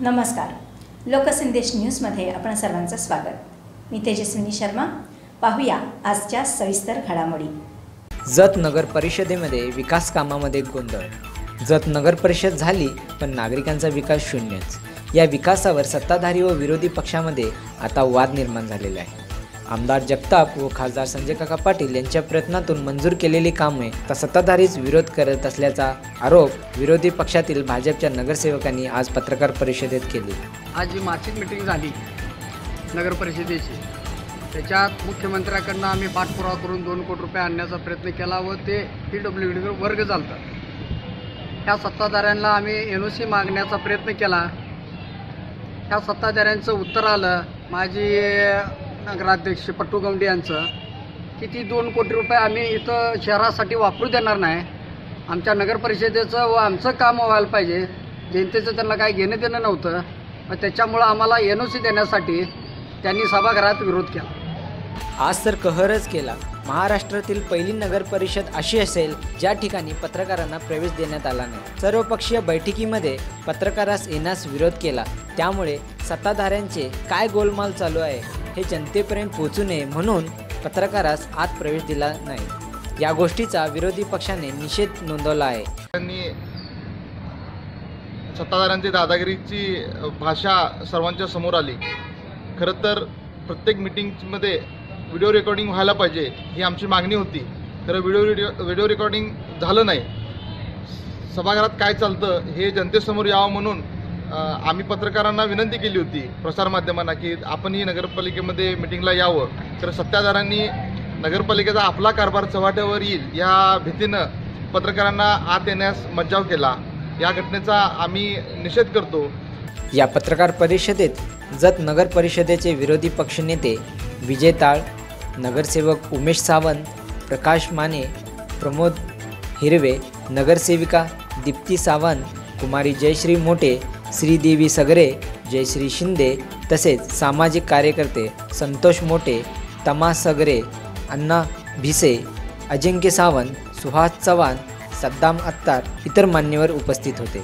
नमस्कार. लोकसंदेश न्यूजमध्ये आपण सर्वांचं स्वागत. मी तेजस्विनी शर्मा. पाहूया आजच्या सविस्तर घडामोडी. जत नगर परिषदेमध्ये विकास कामामध्ये गोंधळ. जत नगर परिषद झाली पण नागरिकांचा विकास शून्यच. या विकासावर सत्ताधारी व विरोधी पक्षामध्ये आता वाद निर्माण झालेला आहे. आमदार जगताप व खासदार संजय काका पाटील यांच्या प्रयत्नातून मंजूर केलेली कामे आता सत्ताधारीच विरोध करत असल्याचा आरोप विरोधी पक्षातील भाजपच्या नगरसेवकांनी आज पत्रकार परिषदेत केली. आज जी मासिक मिटिंग झाली नगर परिषदेची त्याच्यात मुख्यमंत्र्याकडनं आम्ही पाठपुरावा करून दोन कोटी रुपये आणण्याचा प्रयत्न केला व ते पी डब्ल्यू डीवर वर्ग चालतात ह्या सत्ताधाऱ्यांना आम्ही एन ओ सी मागण्याचा प्रयत्न केला. ह्या सत्ताधाऱ्यांचं उत्तर आलं. माझी नगराध्यक्ष पट्टू गवंडी यांचं की ती दोन कोटी रुपये आम्ही इथं शहरासाठी वापरू देणार नाही. आमच्या नगरपरिषदेचं व आमचं काम व्हायला पाहिजे. जनतेचं त्यांना काही घेणं देणं नव्हतं. मग त्याच्यामुळं आम्हाला एन ओ सी देण्यासाठी त्यांनी सभागृहात विरोध केला. आज तर कहरच केला. महाराष्ट्रातील पहिली नगर परिषद अशी असेल ज्या ठिकाणी पत्रकारांना प्रवेश देण्यात आला नाही. सर्वपक्षीय बैठकीमध्ये पत्रकारास येण्यास विरोध केला. त्यामुळे सत्ताधाऱ्यांचे काय गोलमाल चालू आहे? हे जनतेपर्यंत पोहोचू नये म्हणून पत्रकारास आत प्रवेश दिला नाही. या गोष्टीचा विरोधी पक्षाने निषेध नोंदवला आहे. त्यांनी सत्ताधाऱ्यांची दादागिरीची भाषा सर्वांच्या समोर आली. खरं तर प्रत्येक मिटिंगमध्ये व्हिडिओ रेकॉर्डिंग व्हायला पाहिजे ही आमची मागणी होती. खरं व्हिडिओ व्हिडिओ व्हिडिओ रेकॉर्डिंग झालं नाही. सभागृहात काय चालतं हे जनतेसमोर यावं म्हणून आम्ही पत्रकारांना विनंती केली होती प्रसारमाध्यमांना की आपणही नगरपालिकेमध्ये मिटिंगला यावं. तर सत्ताधारांनी नगरपालिकेचा आपला कारभार चव्हाट्यावर येईल या भीतीनं पत्रकारांना आत येण्यास मज्जाव केला. या घटनेचा आम्ही निषेध करतो. या पत्रकार परिषदेत जत नगर परिषदेचे विरोधी पक्षनेते विजय ताळ नगरसेवक उमेश सावंत प्रकाश माने प्रमोद हिरवे नगरसेविका दीप्ती सावंत कुमारी जयश्री मोटे श्रीदेवी सगरे जयश्री शिंदे तसेच सामाजिक कार्यकर्ते संतोष मोटे तमा सगरे अण्णा भिसे अजिंक्य सावंत सुहास चव्हाण सद्दाम अत्तार इतर मान्यवर उपस्थित होते.